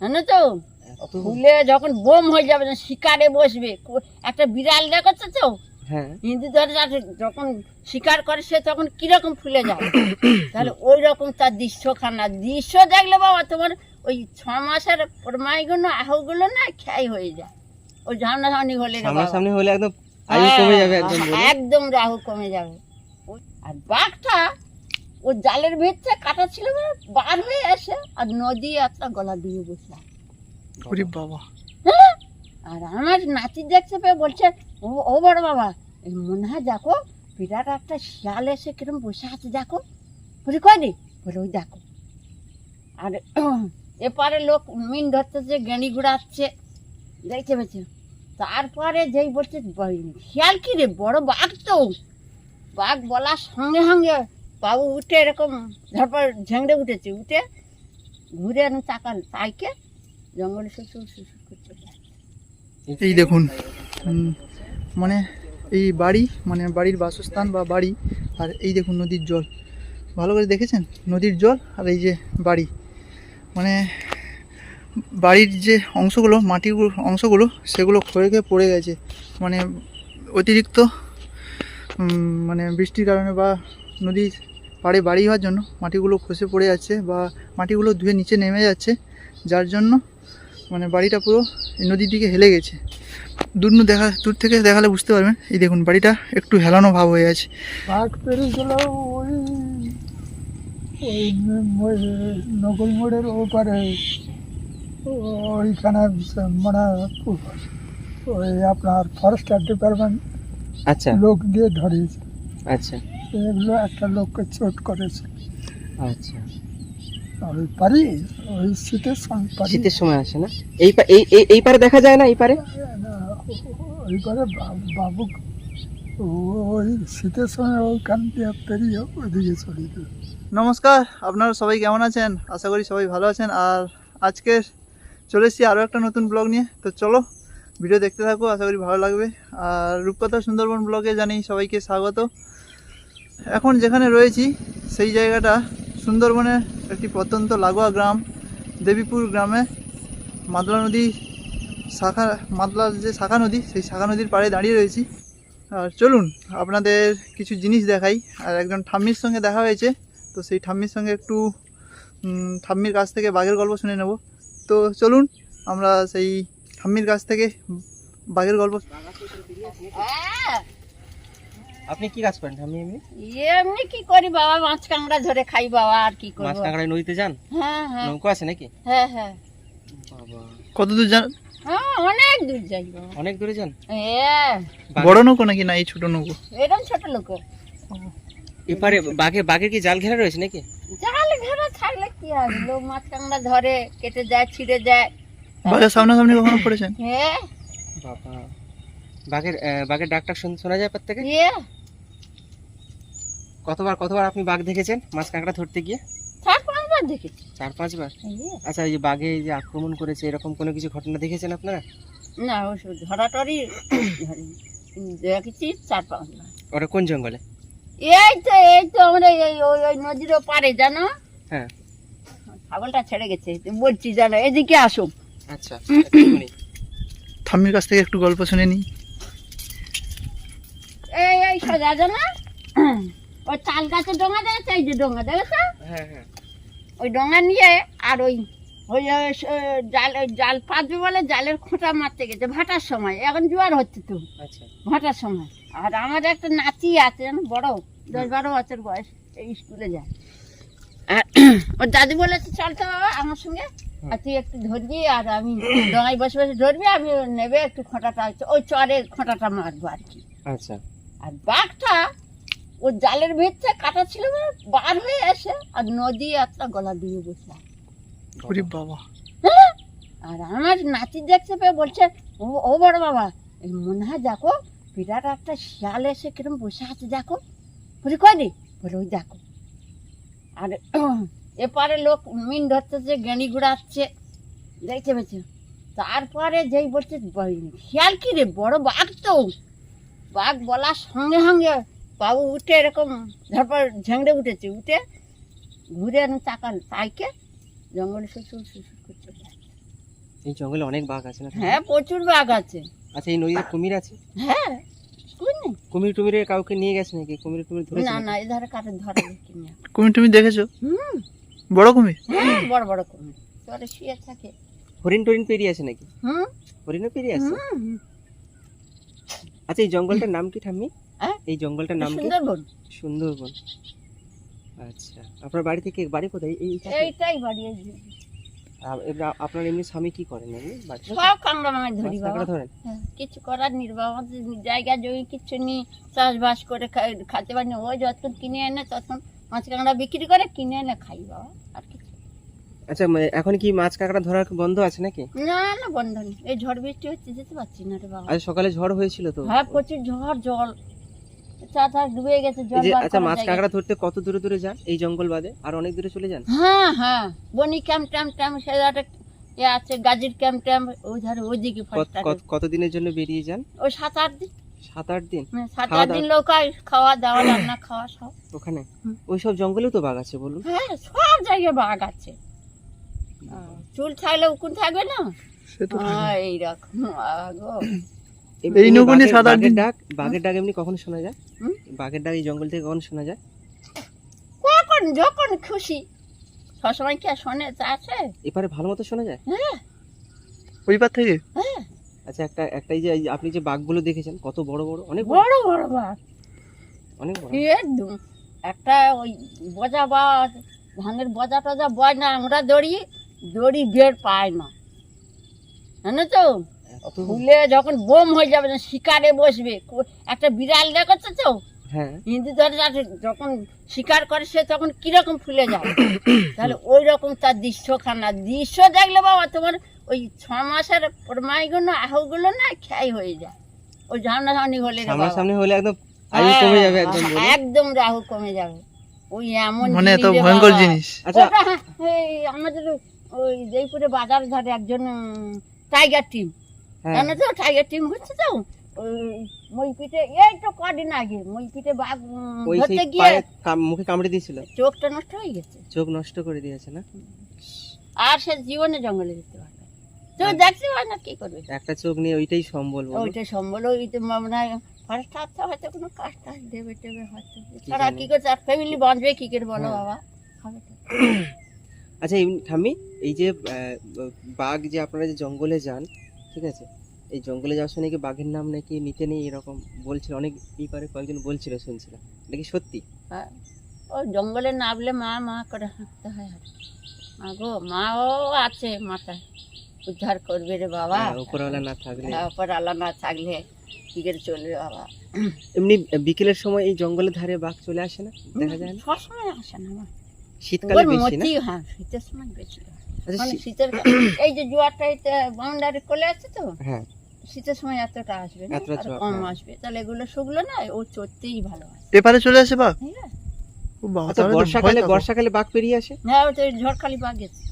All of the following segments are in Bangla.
জানো তো? ফুলে যখন বোম হয়ে যাবে শিকারে বসবে একটা বিড়াল দেখাচ্ছে তো? হ্যাঁ। হিন্দু ধরে যখন শিকার করে সে তখন কীরকম ফুলে যায় তাহলে ওই রকম তার দৃশ্যখানা। দৃশ্য দেখলে বাবা তোমার ওই ছ মাসের প্রমাইগুলো আহগুলো না খেয়াই হয়ে যায়। ওই ঝামনাঝামনি হলে। সামনাসামনি হলে একদম আয়ু কমে যাবে একদম একদম রাহু কমে যাবে। আর বাঘটা ও জালের ভিতরে কাটা ছিল বার হয়ে আসে আর নদী একটা গলা দিয়ে বসে ওরে বাবা। হ্যাঁ? আর আমার নাতি দেখতে পেয়ে বলছে ও ও বড় বাবা এই মনে হয় দেখো বিরাট একটা শিয়াল এসে কিরম বসে আছে দেখো। বলি কয় রে? বলে ওই দেখো। আর এপারে লোক মিন ধরতেছে গেঁড়ি ঘুরাচ্ছে। দেখতে পেয়েছে। তারপরে যেই বলছে শিয়াল কি রে? বড় বাঘ তো। বাঘ বলার সঙ্গে সঙ্গে বাবু উঠে এরকম ঝড়পড় ঝেংড়ে উঠেছে, উঠে ঘুরে এরকম তাকাল, তাইকে জঙ্গলে শ্বশুর শ্বশুর করছে। এই দেখুন মানে এই বাড়ি মানে বাড়ির বাসস্থান বা বাড়ি, আর এই দেখুন নদীর জল। ভালো করে দেখেছেন? নদীর জল আর এই যে বাড়ি। মানে বাড়ির যে অংশগুলো, মাটির অংশগুলো, সেগুলো ক্ষয়ে খেয়ে পড়ে গেছে। মানে অতিরিক্ত মানে বৃষ্টির কারণে বা নদীর পাড়ে বাড়ি হওয়ার জন্য। মাটিগুলো খসে পড়ে যাচ্ছে বা মাটিগুলো ধুয়ে নিচে নেমে যাচ্ছে যার জন্য মানে বাড়িটা পুরো নদীর দিকে হেলে গেছে। দূর নু দেখা দূর থেকে দেখালে বুঝতে পারবেন। এই দেখুন বাড়িটা একটু হেলানো ভাব হয়ে আছে। বাঘ পেরিয়েছিল ওই ওই নকুল মোড়ের ওপারে ওইখানে মানে ওই আপনার ফরেস্টার ডিপার্টমেন্ট আচ্ছা। লোক দিয়ে ধরিয়েছে আচ্ছা। এগুলো একটা লোককে চোট করেছে। আচ্ছা। ওই পারি ওই শীতের সঙ্গে পারি। শীতের সময় আসে না? এই পা- এই এই- এই পারে দেখা যায় না এই পারে? ওই পারে বাবু ওই শীতের সময় ওইখান দিয়ে পেরিয়ে ওইদিকে চলে নমস্কার আপনারা সবাই কেমন আছেন? আশা করি সবাই ভালো আছেন। আর আজকে চলে এসেছি আরও একটা নতুন ব্লগ নিয়ে। তো চলো ভিডিও দেখতে থাকো আশা করি ভালো লাগবে। আর রূপকথা সুন্দরবন ব্লগে জানি সবাইকে স্বাগত। এখন যেখানে রয়েছি, সেই জায়গাটা সুন্দরবনের একটি প্রত্যন্ত লাগোয়া গ্রাম, দেবীপুর গ্রামে। মাদলা নদী শাখা মাদলার যে শাখা নদী, সেই শাখা নদীর পাড়ে দাঁড়িয়ে রয়েছি। আর চলুন, আপনাদের কিছু জিনিস দেখাই। আর একজন ঠাম্মির সঙ্গে দেখা হয়েছে, তো সেই ঠাম্মির সঙ্গে একটু ঠাম্মির কাছ থেকে বাঘের গল্প শুনে নেব। তো চলুন, আমরা সেই ঠাম্মির কাছ থেকে বাঘের গল্প হ্যাঁ! আপনি কি কাজ করেন আমি এমনি? এমনি কি করি বাবা মাছ কাঁকড়া ধরে খাই বাবা আর কি করব? মাছ কাঁকড়ায় নদীতে যান? হ্যাঁ হ্যাঁ। নৌকো আছে নাকি? হ্যাঁ হ্যাঁ। বাবা। কত দূর যান? হ্যাঁ অনেক দূর যাই বাবা। অনেক দূরে যান? হ্যাঁ। বড় নৌকো নাকি না এই ছোট নৌকো? এরকম ছোট লোক এপারে বাঘের বাঘের কি জাল ঘেরা রয়েছে নাকি? জাল ঘেরা থাকলে কি হবে লোক মাছ কাঁকড়া ধরে কেটে যায় ছিঁড়ে যায়। বাঘের সামনাসামনি কখনো পড়েছেন? হ্যাঁ। বাবা। বাঘের বাঘের ডাকটা শুন- শোনা যায় পর থেকে ইয়ে। কতবার কতবার আপনি বাঘ দেখেছেন? মাছ কাঁকড়া ধরতে গিয়ে? চার পাঁচবার দেখেছি। চার পাঁচবার। আচ্ছা এই যে বাঘে এই যে আক্রমণ করেছে এরকম কোনো কিছু ঘটনা দেখেছেন আপনারা? না ওষুধ ধরাটরি। দেখেছি চার পাঁচবার। ওটা কোন জঙ্গলে? এই তো এই তো আমরা এই ওই ওই নদীর পারে জানো? হ্যাঁ। ছাগলটা ছেড়ে গেছে বলছি জানো এদিকে আসো। আচ্ছা এক্ষুনি। ঠাম্মির কাছ থেকে একটু গল্প শুনে নিই। এই এই সোজা জানো? ওই তাল গাছের ডোঙা দেখেছ? এই যে ডোঙা দেখেছ? হ্যাঁ হ্যাঁ। ওই ডোঙা নিয়ে আর ওই ওই জাল জাল পাতবে বলে জালের খোঁটা মারতে গেছে ভাটার সময়। এখন জোয়ার হচ্ছে তো। আচ্ছা। ভাটার সময়। আর আমার একটা নাতি আছে জানো বড় দশ বারো বছর বয়স এই স্কুলে যায়। আর ওর দাদি বলেছে চল তো বাবা আমার সঙ্গে। আর তুই একটু ধরবি আর আমি ডোঙায় বসে বসে ধরবি আমি নেবে একটু খোঁটাটা ওই চরে খোঁটাটা মারবো আর কি। আচ্ছা। আর বাঘটা ও জালের ভিতরে কাটা ছিল বার হয়ে আসে আর নদী একটা গলা দিয়ে বসে ওরে বাবা। হ্যাঁ? আর আমার নাতি দেখতে পেয়ে বলছে ও ও বড় বাবা এই মনে হয় দেখো বিরাট একটা শিয়াল এসে কিরম বসে আছে দেখো। বলি কয় রে? বলে ওই দেখো। আর এপারে লোক মিন ধরতেছে গেঁড়ি ঘুরাচ্ছে। দেখতে পেয়েছে? তারপরে যেই বলছে "ব- শিয়াল কি রে? বড় বাঘ তো। বাঘ বলার সঙ্গে সঙ্গে বাবু উঠে এরকম ঝড়পড় ঝেংড়ে উঠেছে উঠে ঘুরে এরকম তাকাল তাইকে জঙ্গলে শ্বশুর শ্বশুর করছে এই জঙ্গলে অনেক বাঘ আছে না? হ্যাঁ প্রচুর বাঘ আছে। আচ্ছা এই নদীতে কুমির আছে? হ্যাঁ কুমির নেই? কুমির টুমিরে কাউকে নিয়ে গেছে নাকি? কুমির টুমির ধরেছে না? না এধারে কাঠের ধরে কুমির। তুমি দেখেছ? হুম। বড় কুমির? হ্যাঁ, বড় বড় কুমির। চলে শুয়ে থাকে। হরিণ টরিণ পেরিয়ে আছে নাকি? হুম। হরিণও পেরিয়ে আছে? হুম। আচ্ছা এই জঙ্গলটার নাম কি ঠাম্মি? হ্যাঁ? এই জঙ্গলটার নাম কি? সুন্দরবন। সুন্দরবন। আচ্ছা। আপনার বাড়ি থেকে বাড়ি কোথায়? এই এইটাই বাড়ি আপনার এমনি স্বামী কি করেন এমনি? সব ধরি বাবা। হ্যাঁ, কিছু করার নির বাবা। আমাদের জায়গা জমি কিছু নেই। চাষবাস করে খাতে পারি ওই যতক্ষণ কিনে এনে তখন মাছ কাঁকড়া বিক্রি করে কিনে এনে খাই বাবা। আর কিছু আচ্ছা মানে এখন কি মাছ কাঁকড়া ধরার বন্ধ আছে নাকি? না না বন্ধ নেই। এই ঝড় বৃষ্টি হচ্ছে যেতে পারছি না রে বাবা। আজ সকালে ঝড় হয়েছিল তো? হ্যাঁ প্রচুর ঝড় জল। চা চা ডুবে গেছে এই যে বার আচ্ছা করার মাছ জায়গা কাঁকড়া ধরতে কত দূরে দূরে যান? এই জঙ্গল বাদে আর অনেক দূরে চলে যান? হ্যাঁ হ্যাঁ। বনি ক্যাম্প ট্যাম্প ট্যাম্প সে একটা এ আছে গাজির ক্যাম্প ট্যাম্প ওই ধারে ওইদিকে কত- ফার্স্ট কত- কতদিনের জন্য বেরিয়ে যান? ওই সাত আট দিন। সাত আট দিন? মানে সাত খাওয়া আট দিন লোক হয়, খাওয়া দাওয়া রান্না খাওয়া সব। ওখানে? হুম। ওই সব জঙ্গলেও তো বাঘ আছে বলুন। হ্যাঁ সব জায়গায় বাঘ আছে। চুল থাকলে উকুন থাকবে না? সে তো হ্যাঁ, এইরকম এই এমনি নৌকো বাঘের- সাত আট বাঘের দিন? ডাক বাঘের ডাক এমনি কখন শোনা যায়? বাঘের ডাক এই জঙ্গল থেকে কখন শোনা যায়? কখন যখন খুশি। সবসময় কি আর শোনে? তা আছে। এপারে ভালো মতো শোনা যায়? হ্যাঁ। ওই পার থেকে? হ্যাঁ। আচ্ছা একটা একটা এই যে এই আপনি যে বাঘগুলো দেখেছেন কত বড় বড়? অনেক বড় বড় বাঘ। অনেক বড়। একদম। একটা ওই বজা বা ধানের বজা টজা বয় না আমরা দড়ি দড়ি বের পায় না। জানো তো? ফুলে যখন বোম হয়ে যাবে শিকারে বসবে একটা বিড়াল দেখেছ তো? হ্যাঁ। হিন্দু ধরে যখন শিকার করে সে তখন কীরকম ফুলে যায়? তাহলে ওই রকম তার দৃশ্যখানা। দৃশ্য দেখলে বাবা তোমার ওই ছ মাসের মাইগুলো আহুগুলো না খেয়াই হয়ে যায়। ওই ঝামনাঝামনি হলে সামনাসামনি হলে একদম কমে যাবে একদম হ্যাঁ, একদম রাহু কমে যাবে। ওই এমন মানে এত ভয়ঙ্কর জিনিস। আচ্ছা। হ্যাঁ, এই আমাদের ওই জয়পুরে বাজার ধারে একজন টাইগার টিম হ্যাঁ। জানো তো টাইগার টিম হচ্ছে তো। ওই মইপিটে এই তো কদিন আগে বাঘ উম, ওই সেই ধরতে গিয়ে মুখে কামড়ে দিয়েছিল? চোখটা নষ্ট হয়ে গেছে। চোখ নষ্ট করে দিয়েছে না? আর সে জীবনে জঙ্গলে যেতে পারবে তো হ্যাঁ। দেখতে পারে না কি করবে। একটা চোখ নিয়ে ওইটাই সম্বল ওইটা সম্বল মনে হয় ফার্স্ট হাতে হয়তো কোনো কাজ টাজ দেবে টেবে হয়তো। তারা কি করছে? আর ফ্যামিলি বাঁচবে কি করে বলো হ্যাঁ। বাবা? আচ্ছা এই ঠাম্মি এই যে বাঘ যে আপনারা যে জঙ্গলে যান ঠিক আছে? এই জঙ্গলে যাওয়ার সময় নাকি বাঘের নাম নাকি নিতে নেই এরকম বলছিল অনেক ব্যাপারে কয়েকজন বলছিল শুনছিলাম। এটা কি সত্যি? হ্যাঁ। ও জঙ্গলে নামলে মা মা করে হাঁটতে হয় আর মা গো মা ও আছে মাথায়। উদ্ধার করবে রে বাবা। হ্যাঁ, উপরওয়ালা না থাকলে। তারপর আল্লাহ না থাকলে কি করে চলবে বাবা? এমনি বিকেলের সময় এই জঙ্গলের ধারে বাঘ চলে আসে না? দেখা যায় না? সবসময় আসে না শীতকালে বেশি না? হ্যাঁ শীতের সময় বেশি হয়। আচ্ছা মানে শীতের এই যে জোয়ারটা বাউন্ডারি কোলে আছে তো? হ্যাঁ। শীতের সময় এতটা আসবে না আর কম হ্যাঁ। আসবে। তাহলে এগুলো শুকলো না ও চড়তেই ভালো হয় এপারে চলে আসে বাঘ? হ্যাঁ আচ্ছা বর্ষাকালে বর্ষাকালে বাঘ পেরিয়ে আসে? হ্যাঁ ওটা ঝড়খালি বাঘ গেছে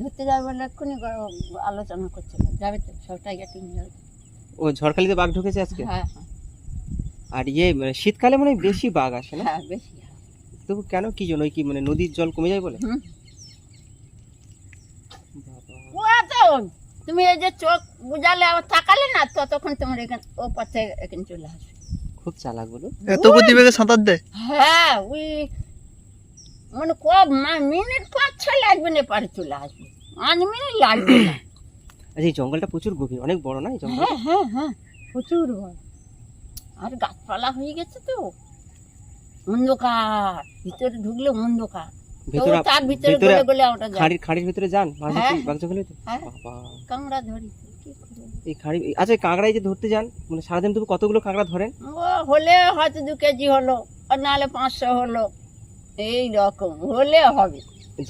ধরতে যাবে বলে এক্ষুনি আলোচনা করছিল যাবে তো সব টাইগার টিম যাবে। ও ঝড়খালিতে বাঘ ঢুকেছে আজকে? হ্যাঁ। আর ইয়ে মানে শীতকালে মনে হয় বেশি বাঘ আসে না? হ্যাঁ বেশি। তবু কেন কি জন্য? ওই কি মানে নদীর জল কমে যায় বলে? হুম। বাবা। তুমি এই যে চোখ বুঝালে আবার তাকালে না ততক্ষণ তোমার এখানে ও পথে এখানে চলে আসবে। খুব চালাক বলো। এত গতিবেগে সাঁতার দেয় হ্যাঁ ওই মানে ক মা- মিনিট পাঁচ ছয় লাগবে না পারে চলে আসবে। পাঁচ মিনিট লাগবে না। আচ্ছা এই জঙ্গলটা প্রচুর গভীর অনেক বড় না এই জঙ্গল হ্যাঁ হ্যাঁ হ্যাঁ প্রচুর বড়। আর গাছপালা হয়ে গেছে তো। অন্ধকার ভিতরে ঢুকলে অন্ধকার। ভেতরে তার ভিতরে গলে গলে ওটা যায়। খাড়ির খাড়ির ভিতরে যান মাছ হ্যাঁ। ধরতে হ্যাঁ। বাবা ধরি? এই খাড়ি আচ্ছা এই যে ধরতে যান মানে সারাদিন তবু কতগুলো কাঁকড়া ধরেন? ও হলে হয়তো দু কেজি হলো আর নাহলে পাঁচশো হলো। এই রকম হলে হবে।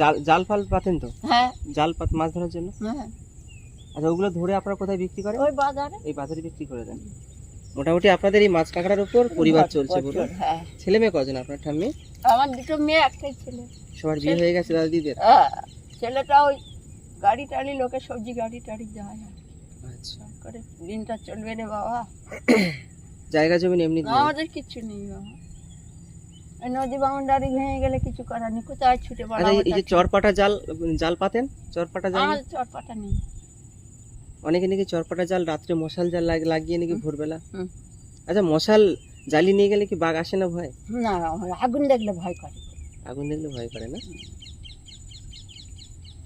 জাল জাল ফাল পাতেন তো? হ্যাঁ। জাল পাত মাছ ধরার জন্য? হ্যাঁ। আচ্ছা ওগুলো ধরে আপনারা কোথায় বিক্রি করেন? ওই বাজারে। এই বাজারে বিক্রি করে দেন। মোটামুটি আপনাদের এই মাছ কাঁকড়ার উপর পরিবার চলছে বলুন। ছেলে মেয়ে কজন আপনার ঠাম্মি? আমার দুটো মেয়ে একটাই ছেলে। সবার বিয়ে হয়ে গেছে দাদা দিদির হ্যাঁ, ছেলেটা ওই গাড়ি টাড়ি লোকে সবজি গাড়ি টাড়ি যায় আচ্ছা। করে দিনটা চলবে বাবা। জায়গা জমি এমনি আমাদের কিচ্ছু নেই বাবা। নদী বাউন্ডারি ভেঙে গেলে কিছু করার নেই। কোথায় ছুটে পড়াবো এই যে চরপাটা জাল জাল পাতেন? চরপাটা জাল? আমার চটপাটা নেই। অনেকে নাকি চরপাটা জাল রাত্রে মশাল জাল লাগিয়ে নাকি ভোরবেলা। আচ্ছা মশাল জ্বালিয়ে নিয়ে গেলে কি বাঘ আসে না ভয়? না আগুন দেখলে ভয় করে। আগুন দেখলে ভয় করে না?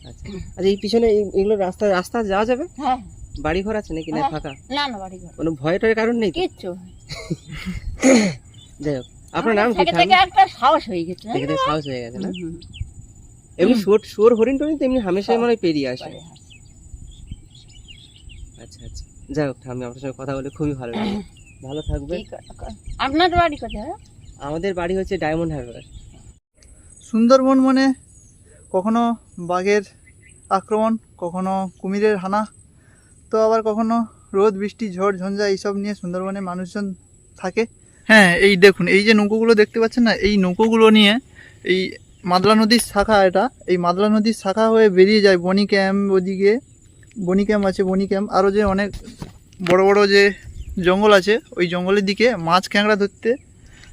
আচ্ছা। আচ্ছা এই পিছনে এগুলো রাস্তা রাস্তা যাওয়া যাবে? হ্যাঁ। বাড়ি ঘর আছে নাকি? না হ্যাঁ। ফাঁকা? না না বাড়ি ঘর কোনো ভয়টার কারণ নেই কিচ্ছু। যাই হোক আপনার নাম কি থেকে একটা সাহস হয়ে গেছে থেকে থেকে সাহস হয়ে গেছে না? এমনি শুয়োর শুয়োর হরিণ টরিণ তো এমনি হামেশাই মনে হয় পেরিয়ে আসে। আচ্ছা আচ্ছা। যাই হোক আমি আপনার সঙ্গে কথা বলে খুবই ভালো লাগল। ভালো থাকবে আপনার বাড়ি কোথায়? আমাদের বাড়ি হচ্ছে ডায়মন্ড হারবার। সুন্দরবন মানে কখনো বাঘের আক্রমণ, কখনো কুমিরের হানা, তো আবার কখনো রোদ, বৃষ্টি, ঝড়, ঝঞ্ঝা এইসব নিয়ে সুন্দরবনে মানুষজন থাকে। হ্যাঁ এই দেখুন, এই যে নৌকোগুলো দেখতে পাচ্ছেন না, এই নৌকোগুলো নিয়ে এই মাদলা নদীর শাখা এটা, এই মাদলা নদীর শাখা হয়ে বেরিয়ে যায় বনি ক্যাম্প ওদিকে। বনি ক্যাম্প আছে, বনি ক্যাম্প। আরও যে অনেক বড় বড় যে জঙ্গল আছে, ওই জঙ্গলের দিকে মাছ ক্যাংড়া ধরতে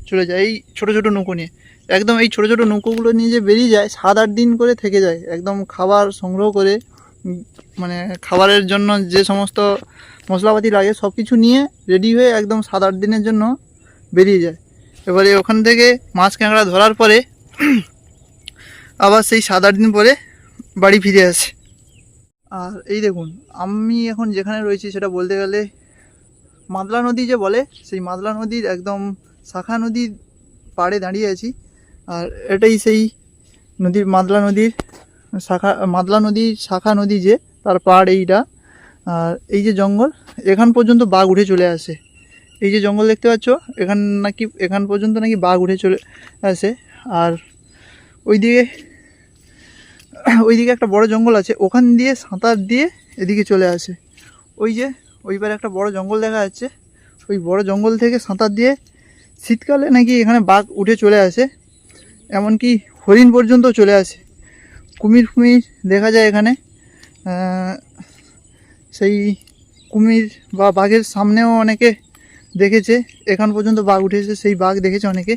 চলে যায়, এই ছোটো ছোটো নৌকো নিয়ে। একদম এই ছোটো ছোটো নৌকোগুলো নিয়ে যে বেরিয়ে যায়, সাত আট দিন করে থেকে যায়। একদম খাবার সংগ্রহ করে মানে খাবারের জন্য যে সমস্ত মশলাপাতি লাগে সব কিছু নিয়ে রেডি হয়ে একদম সাত আট দিনের জন্য বেরিয়ে যায়। এবারে ওখান থেকে মাছ ক্যাংড়া ধরার পরে আবার সেই সাত আট দিন পরে বাড়ি ফিরে আসে। আর এই দেখুন, আমি এখন যেখানে রয়েছি সেটা বলতে গেলে মাদলা নদী যে বলে, সেই মাদলা নদীর একদম শাখা নদীর পাড়ে দাঁড়িয়ে আছি। আর এটাই সেই নদীর মাদলা নদীর শাখা, মাদলা নদীর শাখা নদী যে, তার পাড় এইটা। আর এই যে জঙ্গল, এখান পর্যন্ত বাঘ উঠে চলে আসে। এই যে জঙ্গল দেখতে পাচ্ছ, এখান নাকি, এখান পর্যন্ত নাকি বাঘ উঠে চলে আসে। আর ওইদিকে ওইদিকে একটা বড় জঙ্গল আছে, ওখান দিয়ে সাঁতার দিয়ে এদিকে চলে আসে। ওই যে ওইবার একটা বড় জঙ্গল দেখা যাচ্ছে। ওই বড় জঙ্গল থেকে সাঁতার দিয়ে শীতকালে নাকি এখানে বাঘ উঠে চলে আসে। এমনকি হরিণ পর্যন্ত চলে আসে। কুমির ফুমির দেখা যায় এখানে। সেই কুমির বা বাঘের সামনেও অনেকে দেখেছে। এখান পর্যন্ত বাঘ উঠেছে সেই বাঘ দেখেছে অনেকে।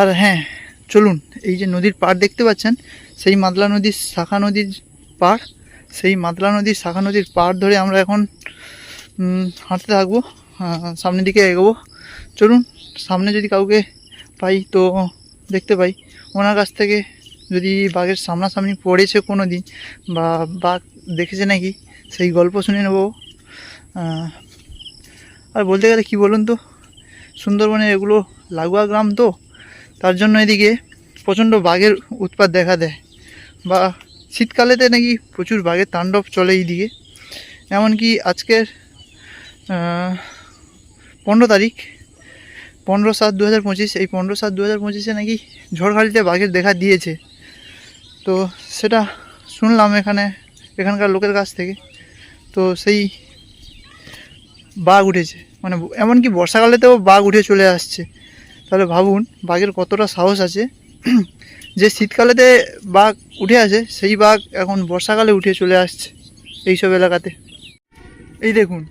আর হ্যাঁ চলুন, এই যে নদীর পাড় দেখতে পাচ্ছেন, সেই মাদলা নদীর শাখা নদীর পাড়। সেই মাদলা নদীর শাখা নদীর পাড় ধরে আমরা এখন হাঁটতে থাকব। সামনের দিকে এগোবো। চলুন সামনে যদি কাউকে পাই তো দেখতে পাই। ওনার কাছ থেকে যদি বাঘের সামনাসামনি পড়েছে কোনো দিন বা বাঘ দেখেছে নাকি, সেই গল্প শুনে নেব। আর বলতে গেলে কি বলুন তো সুন্দরবনে এগুলো লাগোয়া গ্রাম তো, তার জন্য এদিকে প্রচণ্ড বাঘের উৎপাত দেখা দেয়। বা শীতকালেতে নাকি প্রচুর বাঘের তাণ্ডব চলে এইদিকে। এমনকি আজকের পনেরো তারিখ পনেরো সাত দু হাজার পঁচিশ, এই পনেরো সাত দু হাজার পঁচিশে নাকি ঝড়খালিতে বাঘের দেখা দিয়েছে। তো সেটা শুনলাম এখানে, এখানকার লোকের কাছ থেকে। তো সেই বাঘ উঠেছে। মানে এমনকি বর্ষাকালেতেও বাঘ উঠে চলে আসছে। তাহলে ভাবুন, বাঘের কতটা সাহস আছে। যে শীতকালেতে বাঘ উঠে আসে, সেই বাঘ এখন বর্ষাকালে উঠে চলে আসছে এইসব এলাকাতে। এই দেখুন,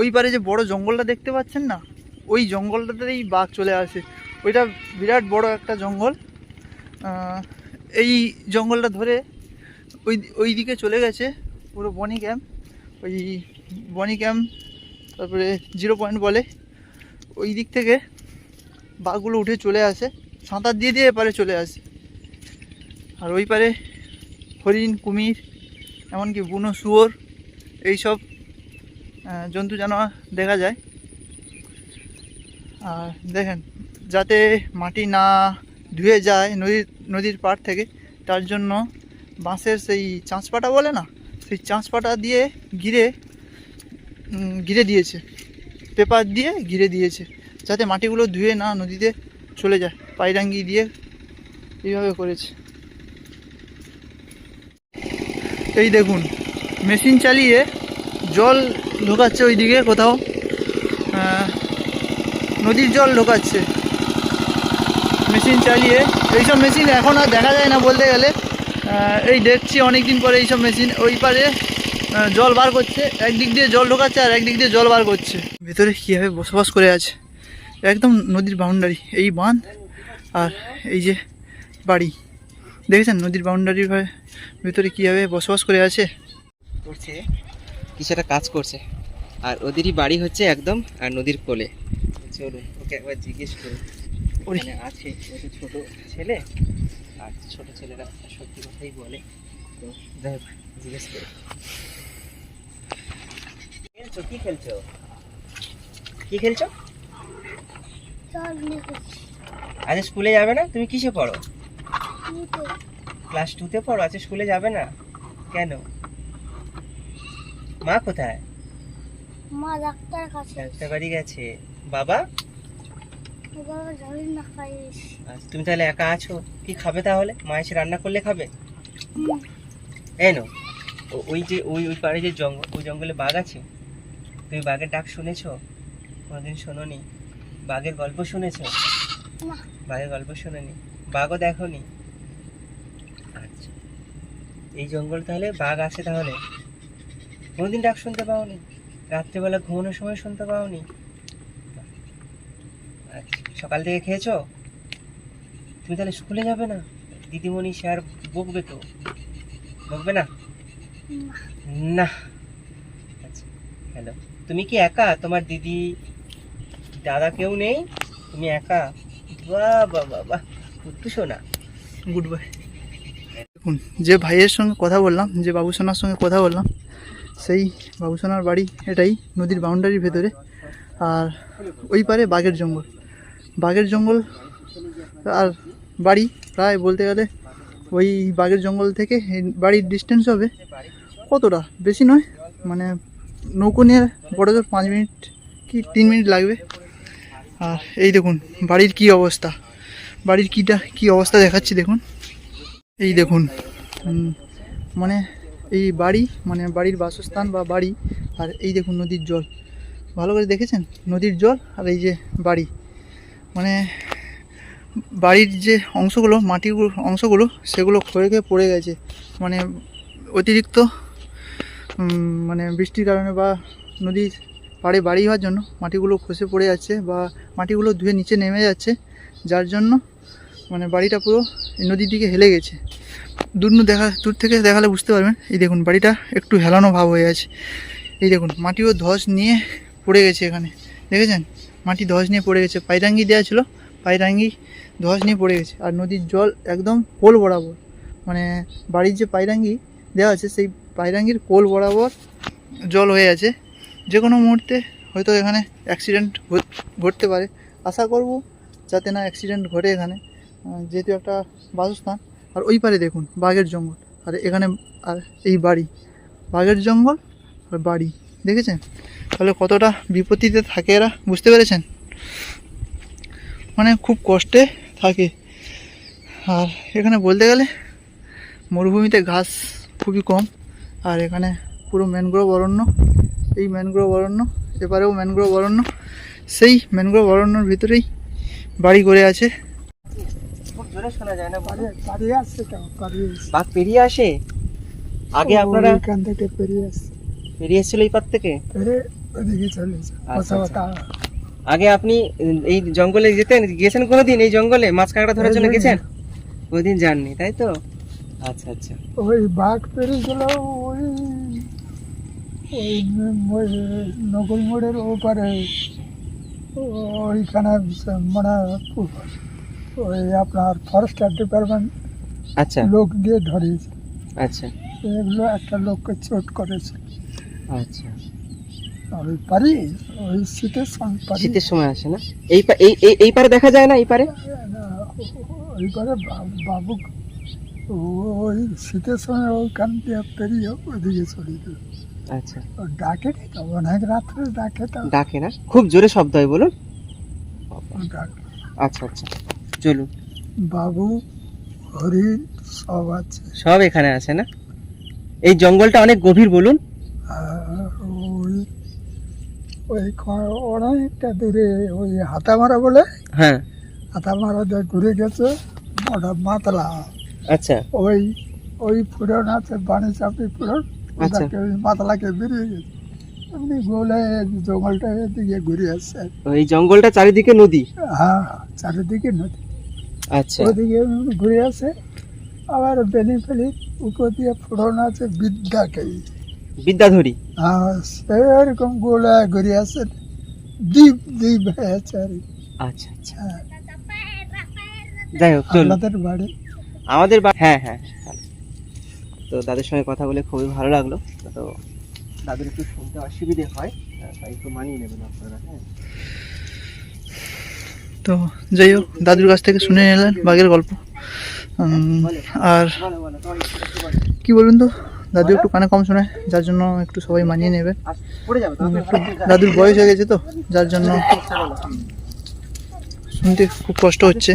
ওই পারে যে বড় জঙ্গলটা দেখতে পাচ্ছেন না? ওই জঙ্গলটাতেই বাঘ চলে আসে। ওইটা বিরাট বড় একটা জঙ্গল। এই জঙ্গলটা ধরে ওই ওই দিকে চলে গেছে, পুরো বনি ক্যাম্প। ওই বনি ক্যাম্প, তারপরে জিরো পয়েন্ট বলে। ওই দিক থেকে বাঘগুলো উঠে চলে আসে, সাঁতার দিয়ে দিয়ে এপারে চলে আসে। আর ওই পারে হরিণ, কুমির, এমনকি বুনো শুয়োর, এইসব জন্তু জানোয়ার দেখা যায়। আর দেখেন, যাতে মাটি না ধুয়ে যায় নদীর নদীর পাড় থেকে, তার জন্য বাঁশের সেই চাঁচপাটা বলে না, সেই চাঁচপাটা দিয়ে ঘিরে ঘিরে দিয়েছে। পেপার দিয়ে ঘিরে দিয়েছে, যাতে মাটিগুলো ধুয়ে না নদীতে চলে যায়। পায়রাঙ্গি দিয়ে এইভাবে করেছে। এই দেখুন, মেশিন চালিয়ে জল ঢোকাচ্ছে ওইদিকে কোথাও। নদীর জল ঢোকাচ্ছে। মেশিন চালিয়ে, এইসব মেশিন এখন আর দেখা যায় না বলতে গেলে। এই দেখছি অনেক দিন পরে এইসব মেশিন, ওই পারে জল বার করছে। একদিক দিয়ে জল ঢোকাচ্ছে আর একদিক দিয়ে জল বার করছে। ভেতরে কীভাবে বসবাস করে আছে? একদম নদীর বাউন্ডারি এই বাঁধ আর এই যে বাড়ি। দেখেছেন নদীর বাউন্ডারির ভিতরে কীভাবে বসবাস করে আছে? করছে, কিছু একটা কাজ করছে। আর ওদেরই বাড়ি হচ্ছে একদম, আর নদীর কোলে। চলুন ওকে একবার জিজ্ঞেস ওরে। ওখানে আছে ওদের ছোট ছেলে আর ছোট ছেলেরা সত্যি কথাই বলে। তো যাই হোক, জিজ্ঞেস করি। খেলছো? কি খেলছো? কি খেলছো? আজ স্কুলে যাবে না? তুমি কিসে পড়ো? ক্লাস টুতে পড়ো? আজকে স্কুলে যাবে না? কেন? মা কোথায়? মা ডাক্তার কাছে ডাক্তার বাড়ি গেছে। বাবা? আচ্ছা তুমি তাহলে একা আছো? কি খাবে তাহলে? মা এসে রান্না করলে খাবে? এই নো ওই যে ওই ওই পাড়ে যে জঙ্গল ওই জঙ্গলে বাঘ আছে? তুমি বাঘের ডাক শুনেছো? কোনোদিন শোনোনি? বাঘের গল্প শুনেছো? বাঘের গল্প শোনোনি? বাঘও দেখোনি? আচ্ছা। এই জঙ্গল তাহলে বাঘ আছে তাহলে? কোনোদিন ডাক শুনতে পাওনি? রাত্রেবেলা ঘুমানোর সময় শুনতে পাওনি? সকাল থেকে খেয়েছো? তুমি তাহলে স্কুলে যাবে না? দিদিমণি স্যার বকবে তো। বকবে না? না। আচ্ছা হ্যালো। তুমি কি একা? তোমার দিদি দাদা কেউ নেই? তুমি একা? বাহ বাহ বাহ বাহ। একটু শোনা গুড বাই। দেখুন যে ভাইয়ের সঙ্গে কথা বললাম যে বাবুসোনার সঙ্গে কথা বললাম সেই বাবুসোনার বাড়ি এটাই নদীর বাউন্ডারির ভেতরে। আর ওই পারে বাঘের জঙ্গল। বাঘের জঙ্গল আর বাড়ি প্রায় বলতে গেলে ওই বাঘের জঙ্গল থেকে বাড়ির ডিস্টেন্স হবে কতটা? বেশি নয়? মানে নৌকো নিয়ে বড় জোর পাঁচ মিনিট কি তিন মিনিট লাগবে? আর এই দেখুন, বাড়ির কি অবস্থা? বাড়ির কীটা, কি অবস্থা দেখাচ্ছি দেখুন। এই দেখুন মানে এই বাড়ি মানে বাড়ির বাসস্থান বা বাড়ি, আর এই দেখুন নদীর জল। ভালো করে দেখেছেন? নদীর জল আর এই যে বাড়ি। মানে বাড়ির যে অংশগুলো, মাটির অংশগুলো, সেগুলো ক্ষয়ে খেয়ে পড়ে গেছে। মানে অতিরিক্ত মানে বৃষ্টির কারণে বা নদীর পাড়ে বাড়ি হওয়ার জন্য মাটিগুলো খসে পড়ে যাচ্ছে বা মাটিগুলো ধুয়ে নিচে নেমে যাচ্ছে, যার জন্য মানে বাড়িটা পুরো নদীর দিকে হেলে গেছে। দূর দেখা, দূর থেকে দেখালে বুঝতে পারবেন। এই দেখুন, বাড়িটা একটু হেলানো ভাব হয়ে আছে। এই দেখুন, মাটিও ধস নিয়ে পড়ে গেছে এখানে। দেখেছেন? মাটি ধস নিয়ে পড়ে গেছে। পাইরাঙ্গি দেওয়া ছিল, পাইরাঙ্গি ধস নিয়ে পড়ে গেছে। আর নদীর জল একদম কোল বরাবর। মানে বাড়ির যে পাইরাঙ্গি দেওয়া আছে, সেই পাইরাঙ্গির কোল বরাবর জল হয়ে আছে। যে কোনো মুহূর্তে হয়তো এখানে অ্যাক্সিডেন্ট ঘটতে পারে। আশা করব যাতে না অ্যাক্সিডেন্ট ঘটে এখানে। যেহেতু একটা বাসস্থান, আর ওই পারে দেখুন, বাঘের জঙ্গল। আর এখানে, আর এই বাড়ি, বাঘের জঙ্গল আর বাড়ি। দেখেছেন? তাহলে কতটা বিপত্তিতে থাকে এরা? বুঝতে পেরেছেন? মানে খুব কষ্টে থাকে। আর এখানে বলতে গেলে মরুভূমিতে ঘাস খুবই কম। আর এখানে পুরো ম্যানগ্রোভ অরণ্য এই ম্যানগ্রোভ অরণ্য এপারেও ম্যানগ্রোভ অরণ্য সেই ম্যানগ্রোভ অরণ্যর ভিতরেই বাড়ি করে আছে। পেরিয়ে আসে? আগে আপনারা ওইখান থেকে পেরিয়ে আসছে। পেরিয়ে এসেছিল এই পার থেকে? আচ্ছা, কথা আগে আপনি এই জঙ্গলে যেতেন গেছেন কোনোদিন এই জঙ্গলে? মাছ কাঁকড়া ধরার জন্য গেছেন? কোনোদিন যাননি তাই তো? আচ্ছা আচ্ছা। ওই বাঘ পেরিয়ে গেল ওই ওই ওই নকল মোড়ের ওপারে। ওইখানে মানে ওই আপনার ফরেস্টার ডিপার্টমেন্ট আচ্ছা। লোক দিয়ে ধরিয়েছে। আচ্ছা। এগুলো একটা লোককে চোট করেছে। আচ্ছা। ওই পারি ওই শীতের সঙ্গে পারি। শীতের সময় আসে না? এই এই এই- পারে দেখা যায় না এই পারে? ওই পারে বাবু ওই শীতের সময় ওইখান দিয়ে পেরিয়ে ওইদিকে চলে গেল আচ্ছা। ডাকে তো অনেক রাত্রে ডাকে তো। ডাকে না? খুব জোরে শব্দ হয় বলুন। আচ্ছা আচ্ছা। চলুন। বাবু হরিণ সব আছে। সব এখানে আছে না? এই জঙ্গলটা অনেক গভীর বলুন আর ওই ওই অনেকটা দূরে ওই হাতামারা বলে। হ্যাঁ। হাতামারা দিয়ে ঘুরে গেছে ওটা মাতলা। আচ্ছা। ওই ওই পুরন আছে বাণী চাপড়ি পুরন আচ্ছা। ওই মাতলাকে বেরিয়ে গেছে। এমনি গোলে জঙ্গলটা এদিকে ঘুরে আসছে। এই জঙ্গলটা চারিদিকে নদী? হ্যাঁ চারিদিকে নদী। আচ্ছা। ওদিকে ঘুরে আসে। আবার ফেলি উপর দিয়ে ফুটন আছে বিদ্যাকে বিদ্যাধরী। হ্যাঁ সেরকম গোলা ঘুরে আসে দ্বীপ দ্বীপ আছে আচ্ছা আচ্ছা। হ্যাঁ, যাই হোক বাড়ি। আমাদের বা- হ্যাঁ হ্যাঁ তো দাদুর সঙ্গে কথা বলে খুবই ভালো লাগল। তো দাদুর একটু শুনতে অসুবিধে হয় তাই একটু মানিয়ে নেবেন আপনারা হ্যাঁ। তো যাই হোক দাদুর কাছ থেকে শুনে নিলেন বাঘের গল্প। উম, আর। কি বলুন তো? দাদু একটু কানে কম শোনায় যার জন্য একটু সবাই মানিয়ে নেবে। একটু দাদুর বয়স হয়ে গেছে তো যার জন্য শুনতে খুব কষ্ট হচ্ছে।